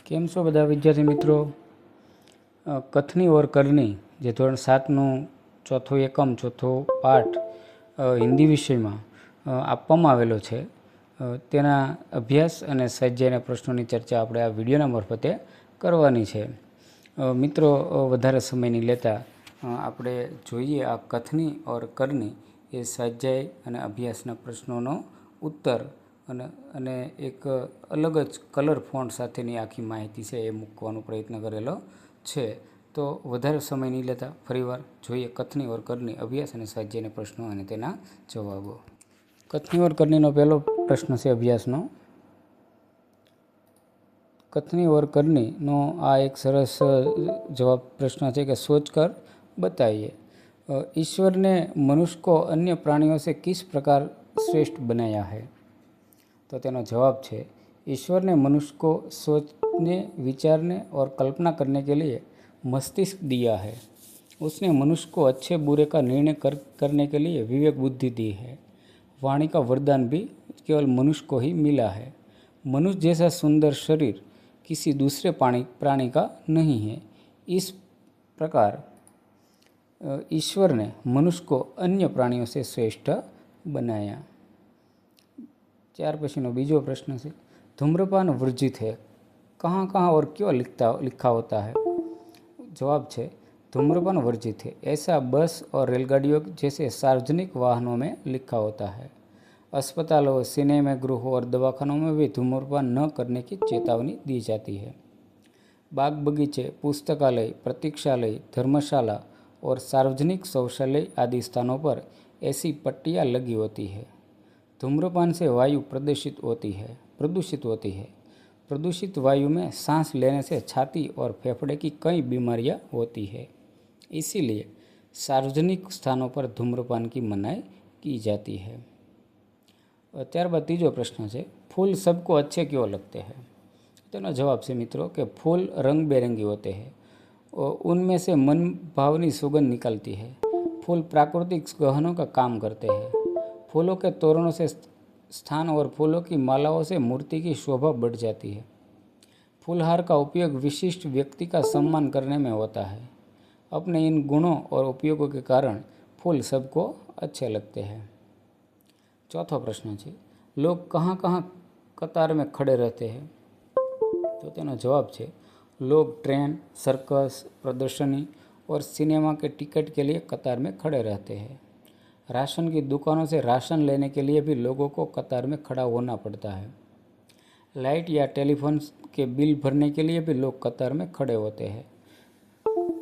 કેમ છો બધા વિદ્યાર્થી મિત્રો? કથની ઓર કરની, જે ધોરણ સાતનું ચોથો એકમ, ચોથો પાઠ હિન્દી વિષયમાં આપવામાં આવેલો છે. તેના અભ્યાસ અને સ્વાધ્યાયના પ્રશ્નોની ચર્ચા આપણે આ વિડીયોના મારફતે કરવાની છે. મિત્રો વધારે સમય નહીં લેતા આપણે જોઈએ આ કથની ઓર કરની એ સ્વાધ્યાય અને અભ્યાસના પ્રશ્નોનો ઉત્તર. અને અને એક અલગ જ કલર ફોન્ટ સાથેની આખી માહિતી છે એ મૂકવાનો પ્રયત્ન કરેલો છે. તો વધારે સમય નહીં લેતા ફરીવાર જોઈએ કથની વર્કરની અભ્યાસ અને સ્વાધ્યાયના પ્રશ્નો અને તેના જવાબો. કથની વર્કરનીનો પહેલો પ્રશ્ન છે અભ્યાસનો. કથની વર્કરનીનો આ એક સરસ જવાબ પ્રશ્ન છે કે સોચ કર બતાવીએ ઈશ્વરને મનુષ્કો અન્ય પ્રાણીઓ છે કિસ પ્રકાર શ્રેષ્ઠ બનાયા હૈ? तो जवाब છે ईश्वर ने मनुष्य को सोचने, विचारने और कल्पना करने के लिए मस्तिष्क दिया है। उसने मनुष्य को अच्छे बुरे का निर्णय कर, करने के लिए विवेक बुद्धि दी है। वाणी का वरदान भी केवल मनुष्य को ही मिला है। मनुष्य जैसा सुंदर शरीर किसी दूसरे प्राणी प्राणी का नहीं है। इस प्रकार ईश्वर ने मनुष्य को अन्य प्राणियों से श्रेष्ठ बनाया। ત્યાર પછીનો બીજો પ્રશ્ન છે ધૂમ્રપાન વર્જિત है कहाँ कहाँ और क्यों लिखता लिखा होता है जवाब છે धूम्रपान वर्जित है ऐसा बस और रेलगाड़ियों जैसे सार्वजनिक वाहनों में लिखा होता है अस्पतालों सिनेमा गृहों और दवाखानों में भी धूम्रपान न करने की चेतावनी दी जाती है बाग बगीचे पुस्तकालय प्रतीक्षालय धर्मशाला और सार्वजनिक शौचालय आदि स्थानों पर ऐसी पट्टियाँ लगी होती है धूम्रपान से वायु प्रदूषित होती है प्रदूषित होती है प्रदूषित वायु में सांस लेने से छाती और फेफड़े की कई बीमारियां होती है इसीलिए सार्वजनिक स्थानों पर धूम्रपान की मनाही की जाती है और ત્યારબાદ ત્રીજો પ્રશ્ન છે ફૂલ सबको अच्छे क्यों लगते हैं તેનો જવાબ છે મિત્રો કે फूल रंग बेरंगी होते हैं और उनमें से मन भावनी सुगंध निकलती है फूल प्राकृतिक गहनों का काम करते हैं फूलों के तोरणों से स्थान और फूलों की मालाओं से मूर्ति की शोभा बढ़ जाती है। फूलहार का उपयोग विशिष्ट व्यक्ति का सम्मान करने में होता है। अपने इन गुणों और उपयोगों के कारण फूल सबको अच्छे लगते हैं। चौथा प्रश्न है लोग कहाँ कहाँ कतार में खड़े रहते हैं? तो तेनो जवाब है लोग ट्रेन, सर्कस, प्रदर्शनी और सिनेमा के टिकट के लिए कतार में खड़े रहते हैं। राशन की दुकानों से राशन लेने के लिए भी लोगों को कतार में खड़ा होना पड़ता है। लाइट या टेलीफोन के बिल भरने के लिए भी लोग कतार में खड़े होते हैं।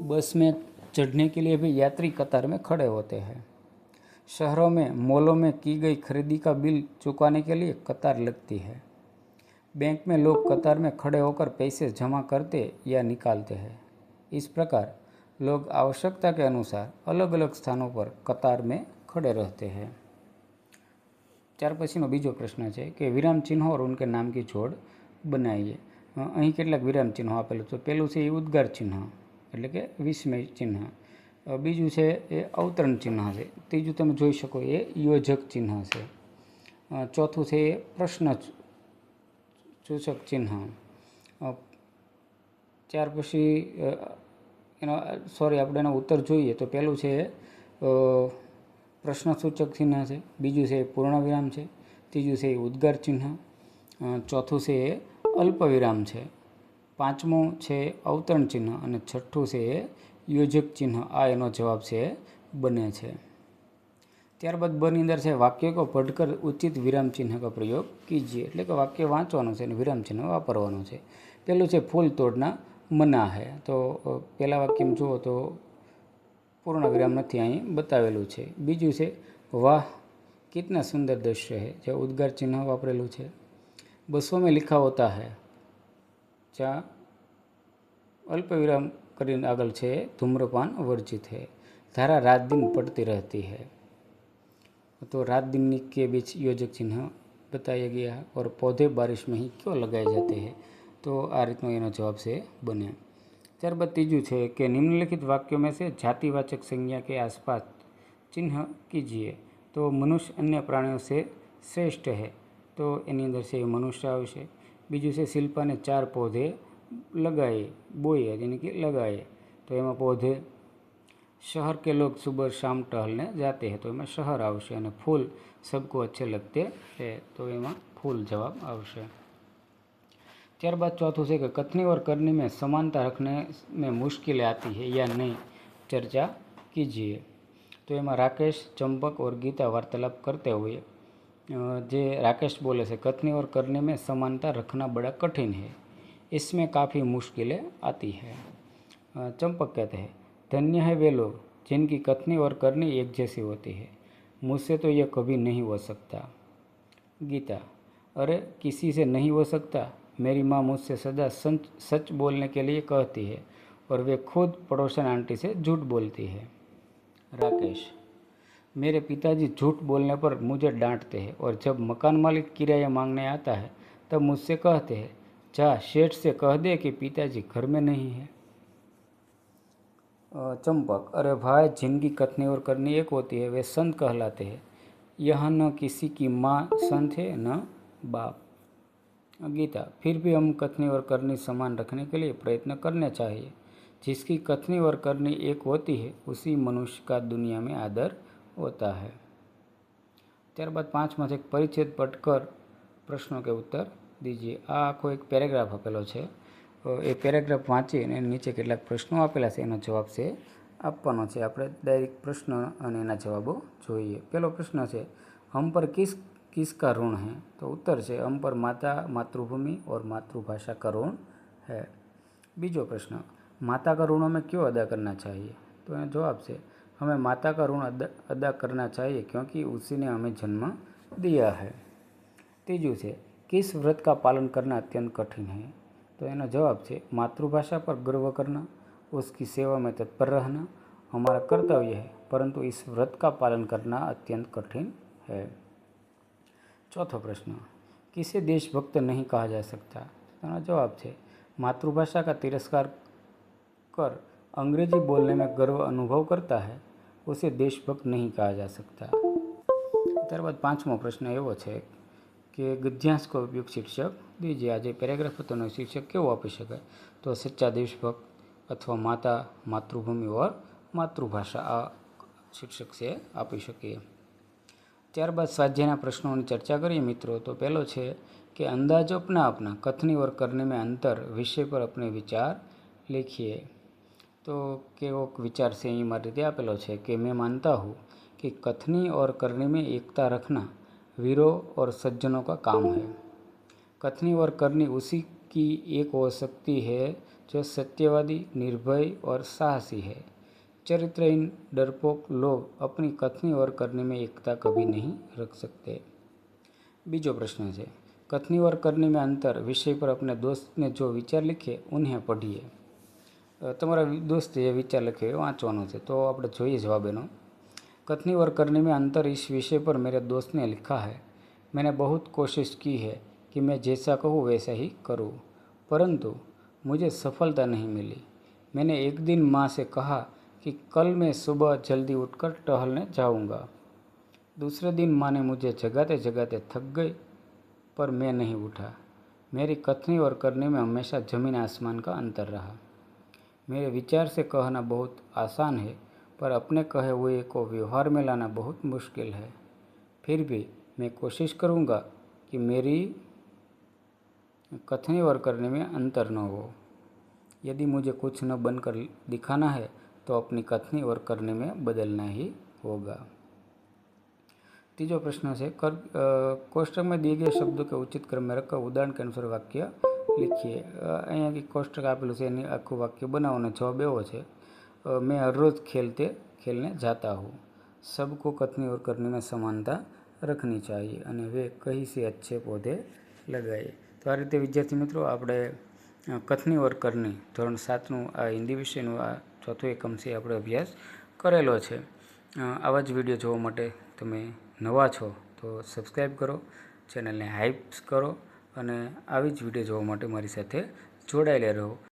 बस में चढ़ने के लिए भी यात्री कतार में खड़े होते हैं। शहरों में, मॉलों में की गई खरीदी का बिल चुकाने के लिए कतार लगती है। बैंक में लोग कतार में खड़े होकर पैसे जमा करते या निकालते हैं। इस प्रकार लोग आवश्यकता के अनुसार अलग अलग स्थानों पर कतार में खड़े रहते हैं ત્યાર પછીનો બીજો પ્રશ્ન છે કે વિરામ ચિહ્નો और उनके नाम की જોડ બનાવીએ અ, અહીં કેટલાક વિરામ ચિહ્નો આપેલું છે પહેલું છે એ ઉદ્ગાર ચિહ્ન એટલે કે વિસ્મય ચિહ્ન અ, બીજું છે એ અવતરણ ચિહ્ન છે ત્રીજું તમે જોઈ શકો એ યોજક ચિહ્ન છે અ, ચોથું છે એ પ્રશ્ન સૂચક ચિહ્ન અ, ત્યાર પછી અ, એનો સોરી આપણે એનો ઉત્તર જોઈએ તો પહેલું છે અ, પ્રશ્નસૂચક ચિહ્ન છે. બીજું છે પૂર્ણવિરામ છે. ત્રીજું છે ઉદ્ગાર ચિહ્ન. ચોથું છે અલ્પવિરામ છે. પાંચમું છે અવતરણ ચિહ્ન અને છઠ્ઠું છે યોજક ચિહ્ન. આ એનો જવાબ છે બને છે. ત્યારબાદ બની અંદર છે વાક્ય કો પઢકર ઉચિત વિરામ ચિહ્ન કો પ્રયોગ કીજીએ. એટલે કે વાક્ય વાંચવાનું છે અને વિરામ ચિહ્ન વાપરવાનું છે. પહેલું છે ફૂલ તોડના મના હે. તો પહેલા વાક્યમાં જુઓ તો પૂર્ણ વિરામ નથી અહીં બતાવેલું છે બીજું છે વાહ કિતના સુંદર દૃશ્ય है જે ઉદ્ગાર ચિહ્ન વાપરેલું છે બસો में लिखा होता है જ્યાં અલ્પ વિરામ કરીને આગળ છે ધૂમ્રપાન વર્જિત है धारा रात दिन पड़ती रहती है तो रात दिन के बीच योजक चिन्ह बताया गया है और पौधे बारिश में ही क्यों लगाए जाते हैं તો આ રીતનો એનો જવાબ છે બને ત્યારબાદ ત્રીજું છે કે નિમ્નલિખિત વાક્યોમાં છે જાતિવાચક સંજ્ઞા કે આસપાસ ચિહ્ન કીજીએ. તો મનુષ્ય અન્ય પ્રાણીઓ છે શ્રેષ્ઠ હે. તો એની અંદર છે મનુષ્ય આવશે. બીજું છે શિલ્પાને ચાર પૌધે લગાએ બોયે, યાની કે લગાએ તો એમાં પૌધે શહર કે લોક સુબહ શામ ટહલને જાતે હે. તો એમાં શહર આવશે અને ફૂલ સબકો અચ્છે લગતે હે. તો એમાં ફૂલ જવાબ આવશે. चार बात છે से कथनी और करनी में समानता रखने में मुश्किलें आती है या नहीं चर्चा कीजिए तो यहाँ राकेश चंपक और गीता वार्तालाप करते हुए जे राकेश बोले से कथनी और करने में समानता रखना बड़ा कठिन है इसमें काफ़ी मुश्किलें आती है चंपक कहते हैं धन्य है वे लोग जिनकी कथनी और करनी एक जैसी होती है मुझसे तो यह कभी नहीं हो सकता गीता अरे किसी से नहीं हो सकता मेरी माँ मुझसे सदा सच सच बोलने के लिए कहती है और वे खुद पड़ोसन आंटी से झूठ बोलती है। राकेश, मेरे पिताजी झूठ बोलने पर मुझे डांटते हैं और जब मकान मालिक किराया मांगने आता है, तब मुझसे कहते हैं, जा, शेठ से कह दे कि पिताजी घर में नहीं है। चंपक, अरे भाई जिनकी कथनी और करनी एक होती है। वे संत कहलाते हैं, यह न किसी की माँ संत है, न बाप। गीता फिर भी हम कथनी और करनी समान रखने के लिए प्रयत्न करने चाहिए जिसकी कथनी और करनी एक होती है उसी मनुष्य का दुनिया में आदर होता है ત્યારબાદ પાંચમાં છે પરિચ્છેદ પટકર પ્રશ્નો કે ઉત્તર દીજીએ આ આખો એક પેરેગ્રાફ આપેલો છે અ, એ પેરેગ્રાફ વાંચી અને એની નીચે કેટલાક પ્રશ્નો આપેલા છે એનો જવાબ છે આપવાનો છે આપણે ડાયરેક્ટ પ્રશ્ન અને એના જવાબો જોઈએ પહેલો પ્રશ્ન છે હમ પર કિસ किसका ऋण है तो उत्तर છે हम पर माता मातृभूमि और मातृभाषा का ऋण है बीजो प्रश्न माता का ऋण हमें क्यों अदा करना चाहिए तो એનો જવાબ છે हमें माता का ऋण अदा अदा करना चाहिए क्योंकि उसी ने हमें जन्म दिया है तीजू છે किस व्रत का पालन करना अत्यंत कठिन है तो એનો જવાબ છે मातृभाषा पर गर्व करना उसकी सेवा में तत्पर रहना हमारा कर्तव्य है परंतु इस व्रत का पालन करना अत्यंत कठिन है चौथो प्रश्न किसे देशभक्त नहीं कहा जा सकता તેનો જવાબ છે मातृभाषा का तिरस्कार कर अंग्रेजी बोलने में गर्व अनुभव करता है उसे देशभक्त नहीं कहा जा सकता ત્યારબાદ પાંચમો પ્રશ્ન એવો છે કે ગદ્યાંશ કો ઉપયોગ શિક્ષક દીજીએ આજે પેરેગ્રાફ હતો એનો શિક્ષક કેવો આપી શકાય તો સચ્ચા દેશભક્ત અથવા માતા માતૃભૂમિ ઓર માતૃભાષા આ શિક્ષક છે આપી શકીએ ત્યારબાદ સ્વાધ્યાયના પ્રશ્નોની ચર્ચા કરીએ મિત્રો તો પહેલો છે कि अंदाज अपना अपना कथनी और करने में अंतर विषय पर अपने विचार लिखिए तो केवो विचार से ही मारी રીતે આપેલો છે कि मैं मानता हूँ कि कथनी और करने में एकता रखना वीरों और सज्जनों का काम है कथनी और करनी उसी की एक हो सकती है जो सत्यवादी निर्भय और साहसी है चरित्रहीन डरपोक लोग अपनी कथनी और करने में एकता कभी नहीं रख सकते बीजो प्रश्न है कथनी और करनी में अंतर विषय पर अपने दोस्त ने जो विचार लिखे उन्हें पढ़िए અ, તમારા વિ- દોસ્તે જે વિચાર લખ્યો એ વાંચવાનો છે તો આપણે જોઈએ જવાબ એનો कथनी और करने में अंतर इस विषय पर मेरे दोस्त ने लिखा है मैंने बहुत कोशिश की है कि मैं जैसा कहूँ वैसा ही करूँ परंतु मुझे सफलता नहीं मिली मैंने एक दिन माँ से कहा कि कल मैं सुबह जल्दी उठकर टहलने जाऊँगा। दूसरे दिन माँ ने मुझे जगाते जगाते थक गई, पर मैं नहीं उठा। मेरी कथनी और करने में हमेशा ज़मीन आसमान का अंतर रहा। मेरे विचार से कहना बहुत आसान है, पर अपने कहे हुए को व्यवहार में लाना बहुत मुश्किल है। फिर भी मैं कोशिश करूँगा कि मेरी कथनी और करने में अंतर न हो। यदि मुझे कुछ न बनकर दिखाना है तो अपनी कथनी और करने में बदलना ही होगा। तीजो प्रश्न से कर कोष्टक में दिए गए शब्दों के उचित क्रम में रखकर उदाहरण के अनुसार वाक्य લીખીએ અહીંયાથી કોષ્ટક આપેલું છે એની આખું વાક્ય બનાવવાનો જવાબ એવો છે મેં હરરોજ ખેલતે ખેલને જાતા હું સબકો કથની ઓર કરની મેં સમાનતા રખની ચાહીએ અને વે કહી સે અચ્છે પોધે લગાઈએ તો આ રીતે વિદ્યાર્થી મિત્રો આપણે કથની ઓર કરની ધોરણ સાતનું આ હિન્દી વિષયનું આ ચોથું એકમ છે આપણે અભ્યાસ કરેલો છે. આવા જ વીડિયો જોવા માટે તમે નવા છો તો સબસ્ક્રાઈબ કરો ચેનલને હાઇપ્સ કરો અને આવી જ વીડિયો જોવા માટે મારી સાથે જોડાયેલા રહો.